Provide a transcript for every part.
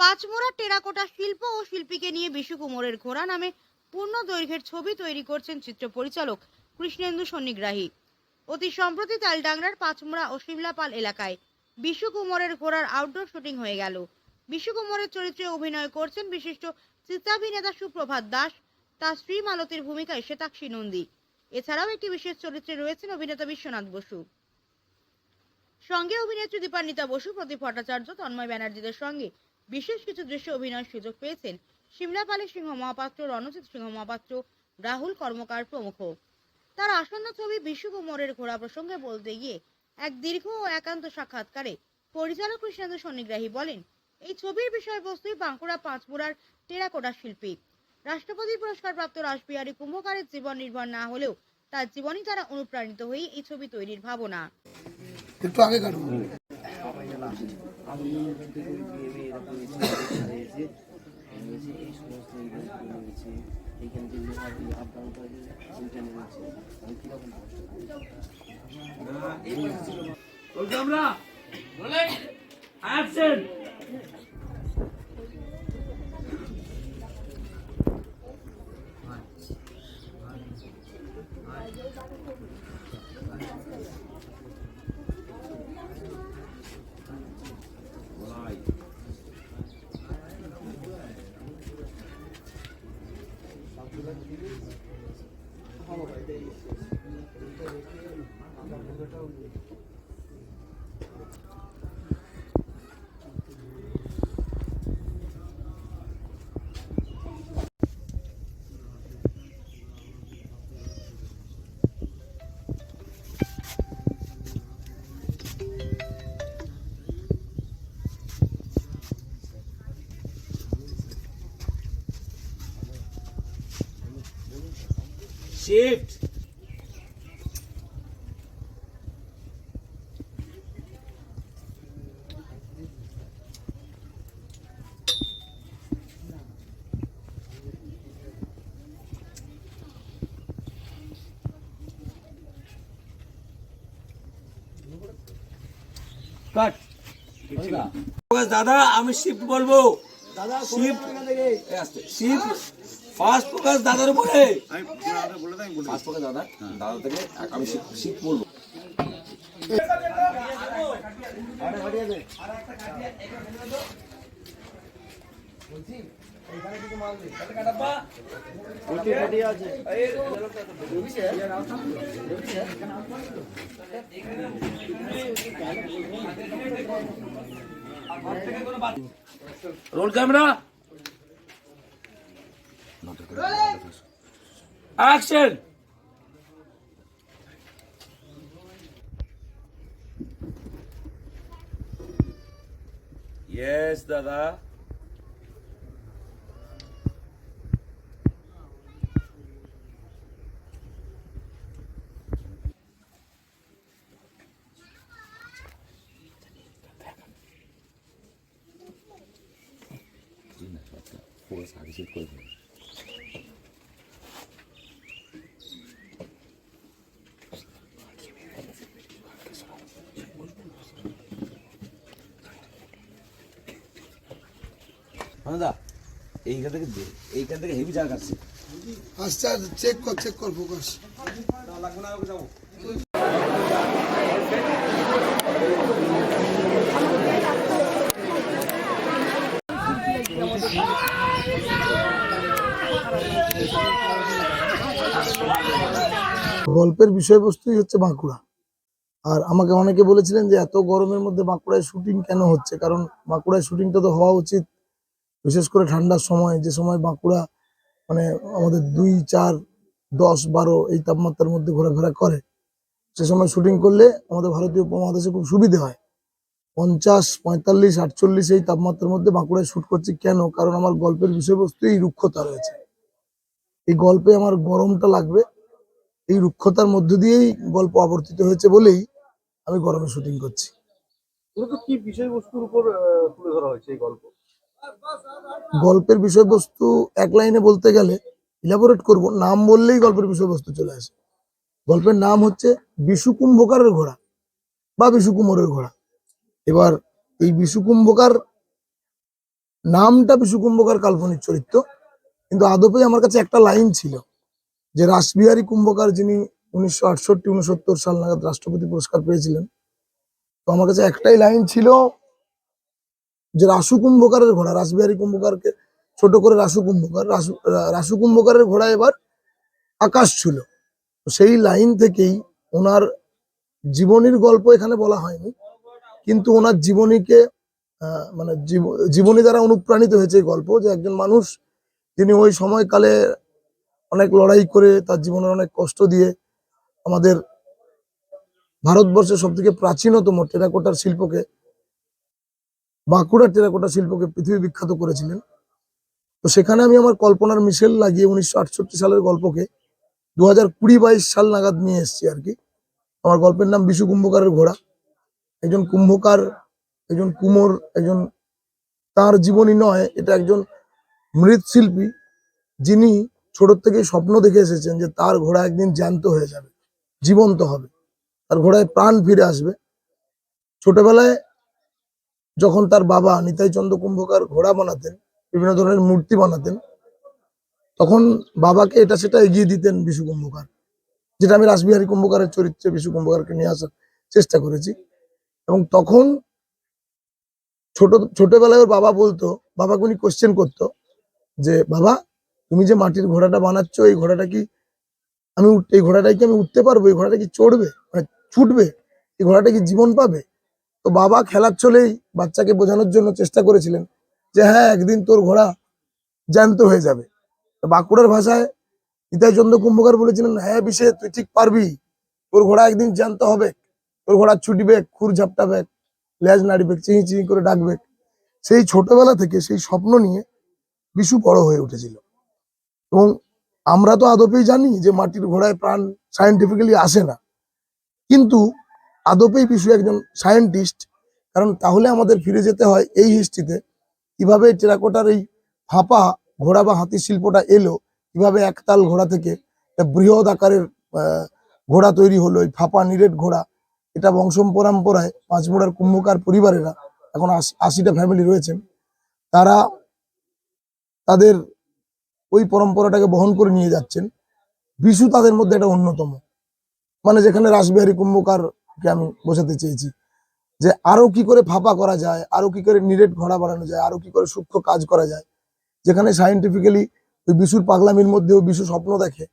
Panchmura terracotta শিল্প ও শিল্পীকে নিয়ে বিশু কুমোরের ঘোড়া নামে পূর্ণ দৈর্ঘ্যের ছবি তৈরি করছেন চিত্র পরিচালক কৃষ্ণেন্দু সন্নিগ্রাহী। অতি সম্প্রতি তালডাংরার পাঁচমোড়া ও শিমলাপাল এলাকায় বিশু কুমোরের ঘোড়ার আউটডোর শুটিং হয়ে গেল। বিশু কুমোরের চরিত্রে অভিনয় করছেন বিশিষ্ট চিত্রাভিনেতা সুপ্রভাত দাস। তার স্ত্রী মালতীর ভূমিকায় শ্বেতাক্ষী নন্দী। এছাড়াও একটি বিশেষ চরিত্রে রয়েছেন অভিনেতা বিশ্বনাথ বসু। সঙ্গে অভিনেত্রী দীপান্বিতা বসু, প্রদীপ ভট্টাচার্য, তন্ময় ব্যানার্জিদের সঙ্গে বিশেষ কিছু দৃশ্যে অভিনয়ের সুযোগ পেয়েছেন সিমলাপালের সিংহ মহাপাত্র, রণজিৎ সিংহ মহাপাত্র, রাহুল কর্মকার প্রমুখ। তার আসন্ন ছবি বিশু কুমোরের ঘোড়া প্রসঙ্গে বলতে গিয়ে এক দীর্ঘ ও একান্ত সাক্ষাৎকারে পরিচালক কৃষ্ণেন্দ্র সন্নিগ্রাহী বলেন, এই ছবির বিষয়বস্তুই বাঁকুড়া পাঁচমুড়ার টেরাকোটা শিল্পী। রাষ্ট্রপতি পুরস্কার প্রাপ্ত রাসবিহারী কুম্ভকারের জীবন নির্ভর না হলেও তার জীবনই তারা অনুপ্রাণিত হয়ে এই ছবি তৈরির ভাবনা। কাটুন আমি যদি করে ভেবে এরকম এসে এই সমস্ত এইগুলো করে নিয়েছি এইখান থেকে লোহা দিয়ে আপ ডাউন করে ওইটা নিয়েছি, আমি কীরকম roll camera rolling action Ama değil. Burada bekleyelim. Adam burada kalmıyor. Shift কাট দাদা আমি শিফট বলবো শিফট শিফট ফার্স্ট ফোকাস দাদার উপরে। ফার্স্ট ফোকাস দাদা দাদা থেকে আমি শিফট বলব। রোল ক্যামেরা অ্যাকশন ইয়েস দাদা ফোকাস আগে শিফট করে দাদা এইখান থেকে দে এইখান থেকে হেভি জায়গা আছে আচ্ছা চেক কর চেক কর ফোকাস গল্পের বিষয়বস্তুই হচ্ছে বাঁকুড়া। আর আমাকে অনেকে বলেছিলেন যে এত গরমের মধ্যে বাঁকুড়ায় শুটিং কেন হচ্ছে? কারণ বাঁকুড়ায় শুটিংটা তো হওয়া উচিত। বিশেষ করে ঠান্ডার সময়, যে সময় বাঁকুড়া মানে আমাদের দুই, চার, দশ, বারো এই তাপমাত্রার মধ্যে ঘোরাফেরা করে, সে সময় শুটিং করলে আমাদের ভারতীয় উপমহাদেশে খুব সুবিধে হয়। পঞ্চাশ, পঁয়তাল্লিশ, আটচল্লিশ এই তাপমাত্রার মধ্যে বাঁকুড়ায় শুট করছি কেন? কারণ আমার গল্পের বিষয়বস্তু এই রুক্ষতা রয়েছে। এই গল্পে আমার গরমটা লাগবে, এই রুক্ষতার মধ্য দিয়েই গল্প আবর্তিত হয়েছে বলেই আমি গরমে শুটিং করছি। কি বিষয়বস্তুর উপর তুলে ধরা হয়েছে এই গল্প? গল্পের বিষয়বস্তু এক লাইনে বলতে গেলে ইলাবোরেট করব, নাম বললেই গল্পের বিষয়বস্তু চলে আসে। গল্পের নাম হচ্ছে বিশু কুম্ভকারের ঘোড়া বা বিশু কুমোরের ঘোড়া। এবার এই বিশু কুম্ভকার নামটা বিশু কুম্ভকার কাল্পনিক চরিত্র, কিন্তু আদপে আমার কাছে একটা লাইন ছিল যে রাসবিহারী কুম্ভকার যিনি উনিশশো আটষট্টি, উনসত্তর সাল নাগাদ রাষ্ট্রপতি পুরস্কার পেয়েছিলেন, তো আমার কাছে একটাই লাইন ছিল যে রাসু কুম্ভকারের ঘোড়া, রাসবিহারী কুম্ভকারকে ছোট করে রাসু কুম্ভকার, রাসু রাসু কুম্ভকারের ঘোড়া এবার আকাশ ছিল। সেই লাইন থেকেই ওনার জীবনীর গল্প এখানে বলা হয়নি, কিন্তু ওনার জীবনীকে মানে জীব- জীবনী দ্বারা অনুপ্রাণিত হয়েছে এই গল্প যে একজন মানুষ, তিনি ওই সময়কালে অনেক লড়াই করে তার জীবনের অনেক কষ্ট দিয়ে আমাদের ভারতবর্ষের সব থেকে প্রাচীনতম টেরাকোটার শিল্পকে বাঁকুড়ার টেরাকোটা শিল্পকে পৃথিবী বিখ্যাত করেছিলেন। তো সেখানে আমি আমার কল্পনার মিশেল লাগিয়ে উনিশশো আটষট্টি সালের গল্পকে দু হাজার কুড়ি বাইশ সাল নাগাদ নিয়ে এসেছি আর কি। আমার গল্পের নাম বিশু কুম্ভকারের ঘোড়া। একজন কুম্ভকার, একজন কুমোর, একজন তার জীবনী নয়, এটা একজন মৃৎশিল্পী যিনি ছোট থেকে স্বপ্ন দেখে এসেছেন যে তার ঘোড়া একদিন জ্যান্ত হয়ে যাবে, জীবন্ত হবে। তার ঘোড়ায় প্রাণ ফিরে আসবে। ছোটবেলায় যখন তার বাবা নিতাই চন্দ্র কুম্ভকার ঘোড়া বানাতেন, বিভিন্ন ধরনের মূর্তি বানাতেন, তখন বাবাকে এটা সেটা এগিয়ে দিতেন বিশু কুম্ভকার, যেটা আমি রাসবিহারী কুম্ভকারের চরিত্রে বিশু কুম্ভকারকে নিয়ে আসার চেষ্টা করেছি। এবং তখন ছোট, ছোটবেলায় ওর বাবা বলতো, বাবাকে উনি কোশ্চেন করতো যে, বাবা, তুমি যে মাটির ঘোড়াটা বানাচ্ছ, এই ঘোড়াটা কি আমি এই ঘোড়াটাই কি আমি উঠতে পারব? এই ঘোড়াটা কি চড়বে? মানে ছুটবে? এই ঘোড়াটা কি জীবন পাবে? তো বাবা খেলার চলেই বাচ্চাকে বোঝানোর জন্য চেষ্টা করেছিলেন যে হ্যাঁ একদিন তোর ঘোড়া জ্যান্ত হয়ে যাবে। বাঁকুড়ার ভাষায় নিতাই চন্দ্র কুম্ভকার বলেছিলেন হ্যাঁ বিষে তুই ঠিক পারবি, তোর ঘোড়া একদিন জ্যান্ত হবে, তোর ঘোড়া ছুটবে, খুর ঝাপটাবে, লেজ নাড়বে চিহি চিহি করে ডাকবে। সেই ছোটবেলা থেকে সেই স্বপ্ন নিয়ে বিশু বড় হয়ে উঠেছিল। এবং আমরা তো আদপেই জানি যে মাটির ঘোড়ায় প্রাণ সায়েন্টিফিক্যালি আসে না। কিন্তু আদপেই বিশু একজন সায়েন্টিস্ট। কারণ তাহলে আমাদের ফিরে যেতে হয় এই হিস্ট্রিতে। কীভাবে টেরাকোটার এই ফাঁপা ঘোড়া বা হাতির শিল্পটা এলো, কীভাবে একতাল ঘোড়া থেকে বৃহৎ আকারের ঘোড়া তৈরি হলো, এই ফাঁপা নিরেট ঘোড়া, এটা বংশ পরম্পরায় পাঁচমুড়ার কুম্ভকার পরিবারেরা, এখন আশি- আশিটা ফ্যামিলি রয়েছেন তারা তাদের ওই পরম্পরাটাকে বহন করে নিয়ে যাচ্ছেন। বিশু তাদের মধ্যে একটা অন্যতম। মানে যেখানে রাসবিহারী কুম্ভকারকে আমি বোঝাতে চেয়েছি যে আরও কি করে ফাঁপা করা যায়, আরও কি করে নিরেট ঘোড়া বাড়ানো যায়, আরও কি করে সূক্ষ্ম কাজ করা যায়। যেখানে সাইন্টিফিক্যালি ওই বিশুর পাগলামির মধ্যেও বিশু স্বপ্ন দেখে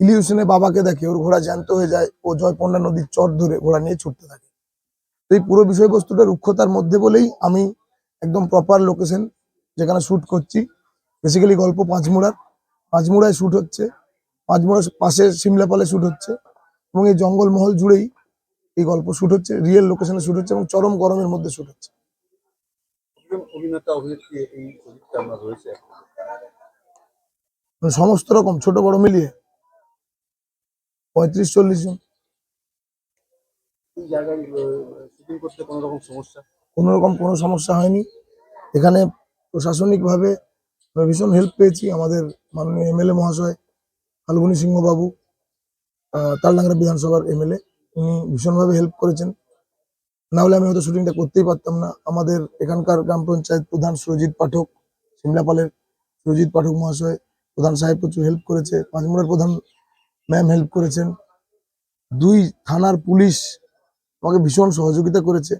ইলিউশনে বাবাকে দেখে, ওর ঘোড়া জ্যান্ত হয়ে যায় ও জয়পন্ডা নদীর চর ধরে ঘোড়া নিয়ে ছুটতে থাকে। এই পুরো বিষয়বস্তুটা রুক্ষতার মধ্যে বলেই আমি একদম প্রপার লোকেশন যেখানে শ্যুট করছি। বেসিক্যালি গল্প পাঁচমুড়ার। পাঁচমুড়ায় শুট হচ্ছে, পাঁচমুড়ার পাশে সিমলাপালে শুট হচ্ছে এবং এই জঙ্গলমহল জুড়েই এই গল্প শুট হচ্ছে রিয়েল লোকেশনে শুট হচ্ছে এবং চরম গরমের মধ্যে শুট হচ্ছে। মানে সমস্ত রকম ছোট বড় মিলিয়ে। পঁয়ত্রিশ চল্লিশ জন। কোনো রকম সমস্যা? কোনো সমস্যা হয়নি। এখানে প্রশাসনিকভাবে ভীষণ হেল্প পেয়েছি আমাদের মাননীয় এমএলএ মহাশয় ফাল্গুনী সিংহবাবু তালডাংরা বিধানসভার এমএলএ। উনি ভীষণভাবে হেল্প করেছেন। না হলে আমি হয়তো শুটিংটা করতেই পারতাম না। আমাদের এখানকার গ্রাম পঞ্চায়েত প্রধান সুরজিৎ পাঠক, সিমলাপালের সুরজিৎ পাঠক মহাশয়, প্রধান সাহেব প্রচুর হেল্প করেছে। পাঁচমুড়ার প্রধান ম্যাম হেল্প করেছেন। দুই থানার পুলিশ আমাকে ভীষণ সহযোগিতা করেছে।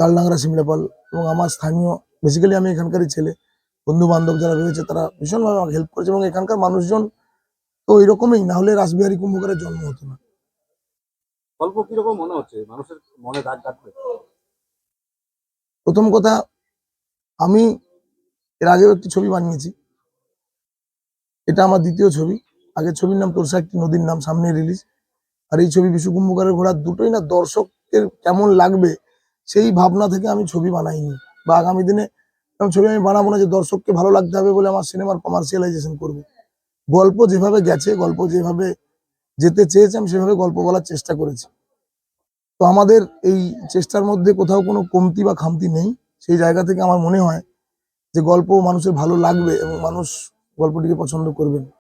তালডাংরা সিমলাপাল এবং আমার স্থানীয় বেসিক্যালি আমি এখানকারই ছেলে। বন্ধু বান্ধব যারা রয়েছে তারা ভীষণভাবে আমাকে হেল্প করেছে এবং এখানকার মানুষজন তো এরকমই না হলে রাসবিহারী কুম্ভকারের জন্ম হতো না। গল্প কীরকম মনে হচ্ছে? মানুষের মনে দাগ কাটবে প্রথম কথা, আমি এর আগেও একটি ছবি বানিয়েছি। এটা আমার দ্বিতীয় ছবি। আগের ছবির নাম তোরসা, একটি নদীর নাম সামনে রিলিজ। আর এই ছবি বিশু কুম্ভকারের ঘোড়া দুটোই না দর্শকের কেমন লাগবে, সেই ভাবনা থেকে আমি ছবি বানাইনি। বা আগামী দিনে ছবি আমি বানাবো না যে দর্শককে ভালো লাগতে হবে বলে আমার সিনেমার কমার্শিয়ালাইজেশন করব। গল্প যেভাবে গেছে, গল্প যেভাবে যেতে চেয়েছে, আমি সেভাবে গল্প বলার চেষ্টা করেছি। তো আমাদের এই চেষ্টার মধ্যে কোথাও কোনো কমতি বা খামতি নেই। সেই জায়গা থেকে আমার মনে হয় যে গল্প মানুষের ভালো লাগবে এবং মানুষ গল্পটিকে পছন্দ করবেন।